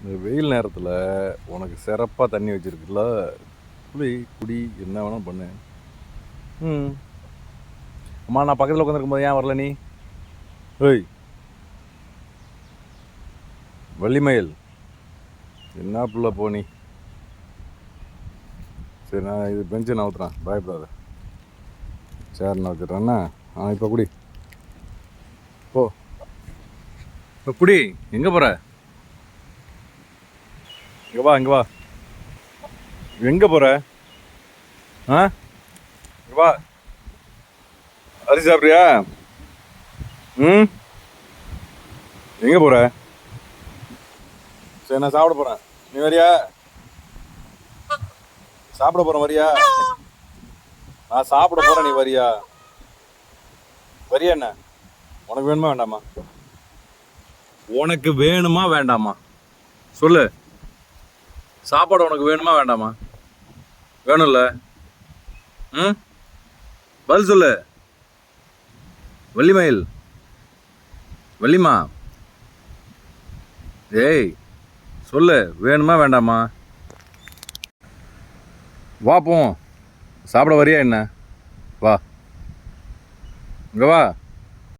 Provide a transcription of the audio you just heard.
இந்த வெயில் நேரத்தில் உனக்கு சிறப்பாக தண்ணி வச்சுருக்குல்ல குளி குடி என்ன வேணால் பண்ணு. ம். அம்மா நான் பக்கத்தில் உட்காந்துருக்கும் போது ஏன் வரல நீ? ஏய். வள்ளிமயில் என்ன புள்ள போனி சரி நான் இது பெஞ்சு நான் ஊற்றுறேன் பயப்படாத. சரி நான் வச்சுட்றேன்னா ஆ இப்போ குடி. போ. இப்போ குடி. எங்கே போகிற இங்கே வா இங்கே வா. எங்கே போகிற ஆ? இங்க வா. அரிசி சாப்பிட்றியா? ம்? எங்கே போகிற சரி நான் சாப்பிட போகிறேன் நீ வரியா? சாப்பிட போகிறேன் வரியா? நான் சாப்பிட போகிறேன் நீ வரியா? வரியா என்ன? உனக்கு வேணுமா வேண்டாமா? உனக்கு வேணுமா வேண்டாமா? சொல்லு. சாப்பாடு உனக்கு வேணுமா வேண்டாமா? வேணும்ல. ம்? பதில் சொல்லு. வள்ளிமயில். வள்ளிமா. ஏய் சொல்லு. வேணுமா வேண்டாமா? வா போவோம். சாப்பிட வரியா என்ன? வா. இங்கே வா.